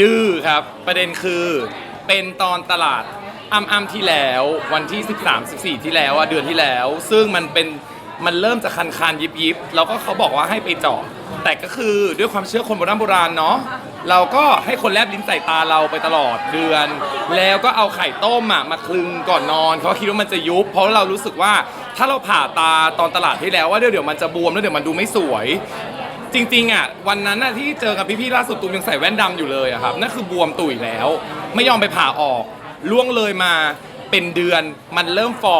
ดื้อครับ ประเด็นคือเป็นตอนตลาดอ้ำอ้ำที่แล้ววันที่ 13 14 ที่แล้วอะเดือนที่แล้ว ซึ่งมันเป็นมันเริ่มจะคันคานยิบยิบแล้วก็เขาบอกว่าให้ไปเจาะแต่ก็คือด้วยความเชื่อคนโบราณโบราณเนาะเราก็ให้คนแลบลิ้นใส่ตาเราไปตลอดเดือน แล้วก็เอาไข่ต้มอะมาคลึงก่อนนอนเพราะคิดว่ามันจะยุบ เพราะเรารู้สึกว่าถ้าเราผ่าตาตอนตลาดที่แล้วว่าเดี๋ยวเดี๋ยวมันจะบวมแล้วเดี๋ยวมันดูไม่สวย จริงๆอะวันนั้นน่ะที่เจอกับพี่ๆล่าสุดตูมยังใส่แว่นดำอยู่เลยอะครับนั่นคือบวมตุ๋ยแล้ว ไม่ยอมไปผ่าออกล่วงเลยมาเป็นเดือนมันเริ่มฝ่อ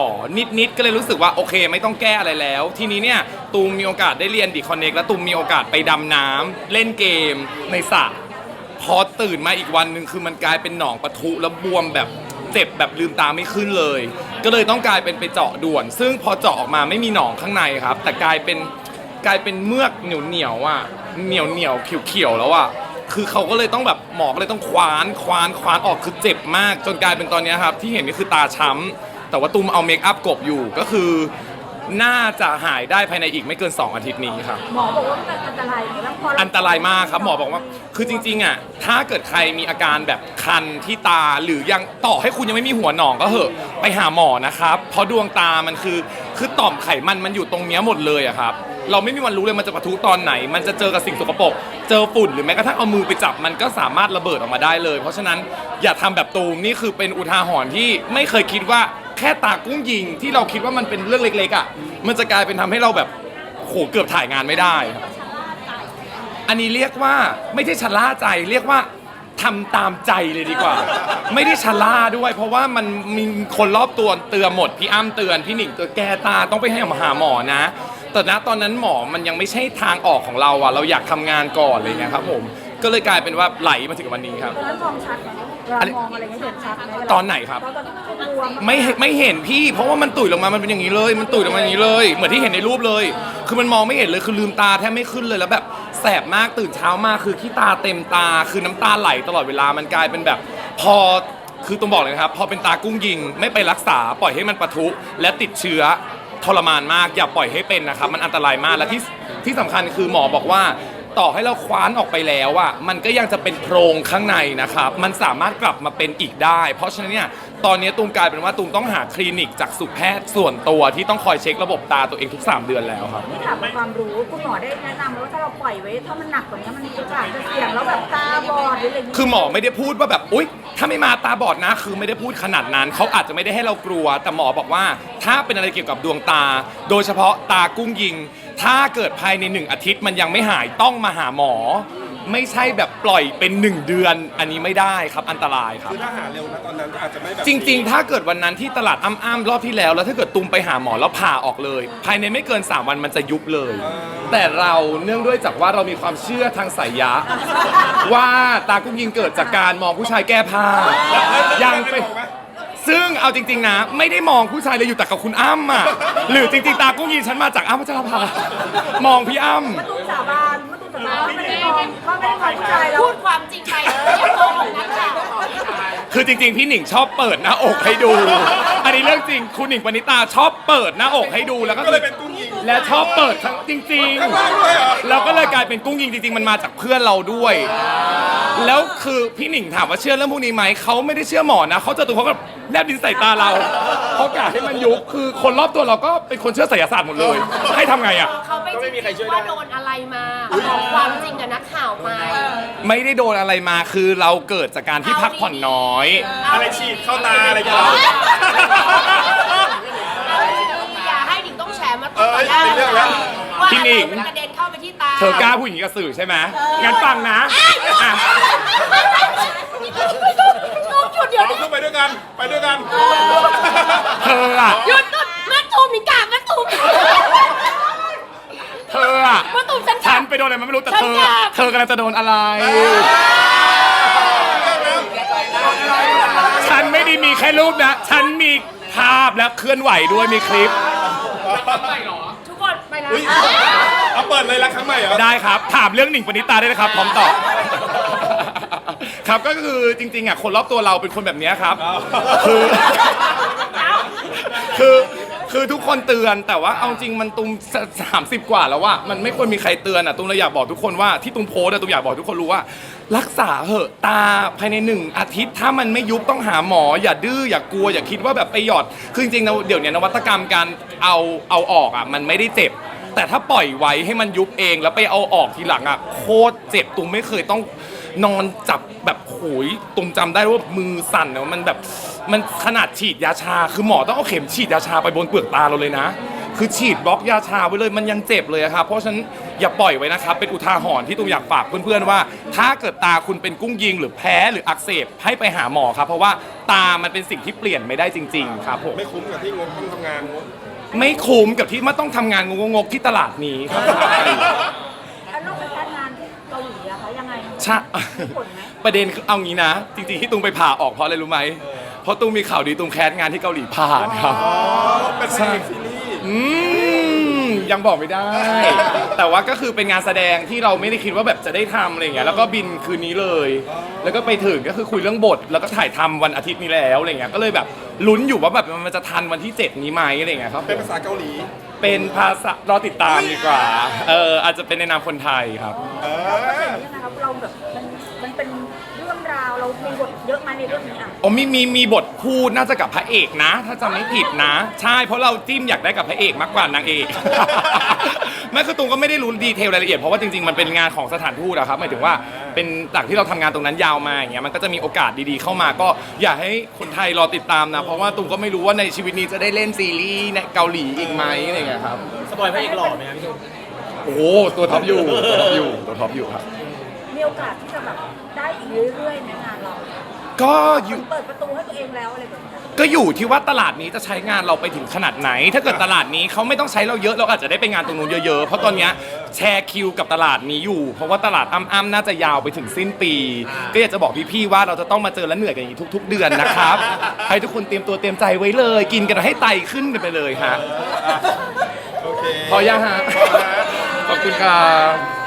นิดๆก็เลยรู้สึกว่าโอเค ไม่ต้องแก้อะไรแล้ว ทีนี้เนี่ยตูมมีโอกาสได้เรียนดีคอนเน็กแล้วตูมมีโอกาสไปดำน้ำเล่นเกมในสระ พอตื่นมาอีกวันหนึ่งคือมันกลายเป็นหนองปะทุแล้วบวมแบบเจ็บแบบลืมตาไม่ขึ้นเลย ก็เลยต้องกลายเป็นไปเจาะด่วน ซึ่งพอเจาะออกมาไม่มีหนองข้างในครับ แต่กลายเป็น กลายเป็นเมือกเหนียวเหนียวๆอะเหนียวเหนียวเขียวเขียวๆแล้วอะคือเขาก็เลยต้องแบบหมอก็เลยต้องคว้านคว้านคว้านออกคือเจ็บมาก จนกลายเป็นตอนเนี้ยครับ ที่เห็นนี่คือตาช้ำแต่ว่าตุ้มเอาเมคอัพกบอยู่ก็คือ น่าจะหายได้ภายในอีกไม่เกิน 2 อาทิตย์นี้ครับ หมอบอกว่ามันอันตรายแล้วพอเราอันตรายมากครับหมอบอกว่า คือจริงๆอะถ้าเกิดใครมีอาการแบบคันที่ตาหรือยังต่อให้คุณยังไม่มีหัวหนองก็เหอะ ไปหาหมอนะครับ เพราะดวงตามันคือ คือต่อมไขมันมันอยู่ตรงเนี้ยหมดเลยอะครับ เราไม่มีวันรู้เลยมันจะปะทุตอนไหน มันจะเจอกับสิ่งสกปรก เจอฝุ่นหรือแม้กระทั่งเอามือไปจับมันก็สามารถระเบิดออกมาได้เลย เพราะฉะนั้นอย่าทำแบบตูมนี่คือเป็นอุทาหรณ์ที่ไม่เคยคิดว่าแค่ตากุ้งยิง ที่เราคิดว่ามันเป็นเรื่องเล็กๆอะมันจะกลายเป็นทำให้เราแบบโหเกือบถ่ายงานไม่ได้ อันนี้เรียกว่าไม่ใช่ชะล่าใจเรียกว่า ทำตามใจเลยดีกว่า ไม่ได้ชะล่าด้วย เพราะว่ามันมีคนรอบตัวเตือนหมด พี่อ้ำเตือนพี่หนิงเตือนแกตาต้องไปให้หาหมอนะ แต่ณตอนนั้นหมอมันยังไม่ใช่ทางออกของเราอะเราอยากทำงานก่อนอะไรเลยนะครับผม ก็เลยกลายเป็นว่าไหลมาถึงวันนี้ครับตอนนั้นมองชัดไหมเวลามองอะไรเงี้ยเห็นชัดไหมเวลาตอนไหนครับ ตอนที่มันบวมไม่เห็นไม่เห็นพี่ เพราะว่ามันตุ๋ยลงมามันเป็นอย่างนี้เลย มันตุ๋ยลงมาอย่างนี้เลย เหมือนที่เห็นในรูปเลย คือมันมองไม่เห็นเลยคือลืมตาแทบไม่ขึ้นเลยแล้วแบบ แสบมากตื่นเช้ามาคือขี้ตาเต็มตาคือน้ำตาไหลตลอดเวลามันกลายเป็นแบบ พอคือต้องบอกเลยนะครับ พอเป็นตากุ้งยิงไม่ไปรักษาปล่อยให้มันปะทุและติดเชื้อทรมานมากอย่าปล่อยให้เป็นนะครับ มันอันตรายมากและที่ที่สำคัญคือหมอบอกว่า ต่อให้เราคว้านออกไปแล้วอะมันก็ยังจะเป็นโพรงข้างในนะครับ มันสามารถกลับมาเป็นอีกได้ เพราะฉะนั้นเนี่ยตอนนี้ตูมกลายเป็นว่าตูมต้องหาคลินิกจากสุแพทย์ส่วนตัวที่ต้องคอยเช็คระบบตาตัวเองทุก 3 เดือนแล้วครับนี่ถามความรู้คุณหมอได้แนะนำไหมว่าถ้าเราปล่อยไว้ถ้ามันหนักกว่านี้มันมีโอกาสจะเสี่ยงแล้วแบบตาบอดหรืออะไรอย่างเงี้ยคือหมอไม่ได้พูดว่าแบบอุ๊ย ถ้าไม่มาตาบอดนะ คือไม่ได้พูดขนาดนั้น เขาอาจจะไม่ได้ให้เรากลัว แต่หมอบอกว่า ถ้าเป็นอะไรเกี่ยวกับดวงตา โดยเฉพาะตากุ้งยิง ถ้าเกิดภายในหนึ่งอาทิตย์มันยังไม่หายต้องมาหาหมอ ไม่ใช่แบบปล่อยเป็นหนึ่งเดือน อันนี้ไม่ได้ครับอันตรายครับ คือถ้าหาเร็วนะตอนนั้นก็อาจจะไม่แบบจริง ๆ ถ้าเกิดวันนั้นที่ตลาดอ้ำๆรอบที่แล้ว แล้วถ้าเกิดตุมไปหาหมอแล้วผ่าออกเลย ภายในไม่เกิน 3 วันมันจะยุบเลย แต่เราเนื่องด้วยจากว่าเรามีความเชื่อทางสายยะ ว่าตากุ้งยิงเกิดจากการมองผู้ชายแก้ผ้ายังไปไม่บอกไหม ซึ่งเอาจริง ๆ นะ ไม่ได้มองผู้ชายเลยอยู่แต่กับคุณอ้ำอะหรือจริงๆตากุ้งยิงฉันมาจากอ้ำพัชราภามองพี่อ้ำมะตูมสาบานมะตูมสาบานว่าไม่ได้มองว่าไม่ได้มองผู้ชายเราพูดความจริงไปอย่าโกหกนักข่าว คือจริง ๆ พี่หนิงชอบเปิดหน้าอกให้ดู อันนี้เรื่องจริงคุณหนิงปณิตาชอบเปิดหน้าอกให้ดูแล้วก็ก็เลยเป็นกุ้งยิงและชอบเปิดทั้งจริง ข้างล่างด้วยเหรอๆเราก็เลยกลายเป็นกุ้งยิงจริง ๆ มันมาจากเพื่อนเราด้วย แล้วคือพี่หนิงถามว่าเชื่อเรื่องพวกนี้ไหมเขาไม่ได้เชื่อหมอนะเขาเจอตัวเขาก็แลบดินใส่ตาเรา เขากะให้มันยุบคือคนรอบตัวเราก็เป็นคนเชื่อไสยศาสตร์หมดเลย ให้ทำไงอะ เขาไม่จริงว่าโดนอะไรมาบอกความจริงกับนักข่าวไปไม่ได้โดนอะไรมาคือเราเกิดจากการที่พักผ่อนน้อย อะไรฉีดเข้าตาอะไรอย่างเงี้ยอย่าให้หนิงต้องแฉมาเออเป็นเรื่องแล้ว ว่าพี่หนิงมันกระเด็นเข้าไปที่ตาเธอกล้าพูดอย่างนี้กับสื่อใช่ไหมงั้นฟังนะอะตูมหยุดเดี๋ยวเอานี้ ขึ้นไปด้วยกัน ไปด้วยกัน เธออะ หยุดหยุดมาตูมหนิงกราบมาตูม เธออะ มาตูมฉันก ฉั ราน บ ไปโดน อะไรมาไม่รู้แต่ฉันเธออยากเธอกำลังจะโดนอะไร ฉันไม่ได้มีแค่รูปนะ ฉันมีภาพและเคลื่อนไหวด้วยมีคลิป ทุกคนไปนะอุ๊ยเอาเปิดเลยรักครั้งใหม่เหรอ ได้ครับ ถามเรื่องหนิงปณิตาได้นะครับ พร้อมตอบ ครับก็คือจริงๆอะคนรอบตัวเราเป็นคนแบบเนี้ยครับ คือ คือ คือทุกคนเตือนแต่ว่าเอาจริงมันตุมสามสิบกว่าแล้วว่ามันไม่ควรมีใครเตือนอะตุมเลยอยากบอกทุกคนว่าที่ตุมโพสต์อะตุมอยากบอกทุกคนรู้ว่า รักษาเหอะตาภายในหนึ่งอาทิตย์ถ้ามันไม่ยุบต้องหาหมอ อย่าดื้ออย่ากลัวอย่าคิดว่าแบบไปหยอดคือจริงๆนะเดี๋ยวนี้นวัตกรรมการเอาเอาออกอะมันไม่ได้เจ็บ แต่ถ้าปล่อยไว้ให้มันยุบเองแล้วไปเอาออกทีหลังอะโคตรเจ็บตุมไม่เคยต้อง นอนจับแบบโหยตุมจำได้ว่ามือสั่นอะมันแบบมันขนาดฉีดยาชา คือหมอต้องเอาเข็มฉีดยาชาไปบนเปลือกตาเราเลยนะ คือฉีดบล็อกยาชาไว้เลยมันยังเจ็บเลยอะครับเพราะฉะนั้นอย่าปล่อยไว้นะครับ เป็นอุทาหรณ์ที่ตุมอยากฝากเพื่อนๆว่า ถ้าเกิดตาคุณเป็นกุ้งยิงหรือแพ้หรืออักเสบให้ไปหาหมอครับ เพราะว่าตามันเป็นสิ่งที่เปลี่ยนไม่ได้จริง ๆ ครับผมไม่คุ้มกับที่งงต้องทำงานงงไม่คุ้มกับที่มาต้องทำงานงกๆที่ตลาดนี้ครับ ช่มีผลไหมประเด็นคือเอางี้นะ จริงๆที่ตุงไปผ่าออกเพราะอะไรรู้ไหมเพราะตุงมีข่าวดีตุงแคสงานที่เกาหลีผ่านครับอ๋อเป็นพระเอกซีรีส์อืม ยังบอกไม่ได้ แต่ว่าก็คือเป็นงานแสดงที่เราไม่ได้คิดว่าแบบจะได้ทำอะไรอย่างเงี้ยแล้วก็บินคืนนี้เลย แล้วก็ไปถึงก็คือคุยเรื่องบท แล้วก็ถ่ายทำวันอาทิตย์นี้แล้วอะไรเงี้ยก็เลยแบบลุ้นอยู่ว่าแบบมันจะทันวันที่ 7 นี้ไหมอะไรเงี้ยครับเป็นภาษาเกาหลี เป็นภาษารอติดตามดีกว่าเอออาจจะเป็นในนามคนไทยครับ เอเราเป็นอยังไงครับเราแบบมันมันเป็น เรื่องราวเรามีบทเยอะไหมาในเรื่องนี้อะอ๋อมีมีมีบทพูดน่าจะกับพระเอกนะ ถ้าจำไม่ผิดนะ ใช่เพราะเราจิ้มอยากได้กับพระเอกมากกว่านางเอก ไม่คือตุงก็ไม่ได้รู้ดีเทลรายละเอียดเพราะว่าจริงๆมันเป็นงานของสถานทูตอะครับหมายถึงว่าเป็นจากที่เราทำงานตรงนั้นยาวมาอย่างเงี้ยมันก็จะมีโอกาสดีๆเข้ามาก็อยากให้คนไทยรอติดตามนะเพราะว่าตุงก็ไม่รู้ว่าในชีวิตนี้จะได้เล่นซีรีส์ในเกาหลีอีกไหมอะไรเงี้ยครับสปอยพระเอกหล่อไหมครับพี่ตุ้มโอ้โหตัวท็อปอยู่ตัวท็อปอยู่ตัวท็อปอยู่ครับ มีโอกาสที่จะแบบได้อีกเรื่อยๆในงานเรา ก็อยู่ เปิดประตูให้ตัวเองแล้วอะไรแบบนี้ก็อยู่ที่ว่าตลาดนี้จะใช้งานเราไปถึงขนาดไหน ถ้าเกิดตลาดนี้เขาไม่ต้องใช้เราเยอะเราอาจจะได้ไปงานตรงนู้นเยอะๆ เพราะตอนเนี้ยแชร์คิวกับตลาดนี้อยู่ เพราะว่าตลาดอ้ำๆน่าจะยาวไปถึงสิ้นปี ก็อยากจะบอกพี่ๆว่าเราจะต้องมาเจอและเหนื่อยกันอย่างนี้ทุก ๆ เดือนนะครับ ให้ทุกคนเตรียมตัวเตรียมใจไว้เลย กินกันให้ไตขึ้นกันไปเลยฮะโอเคพอยังฮะขอบคุณครับ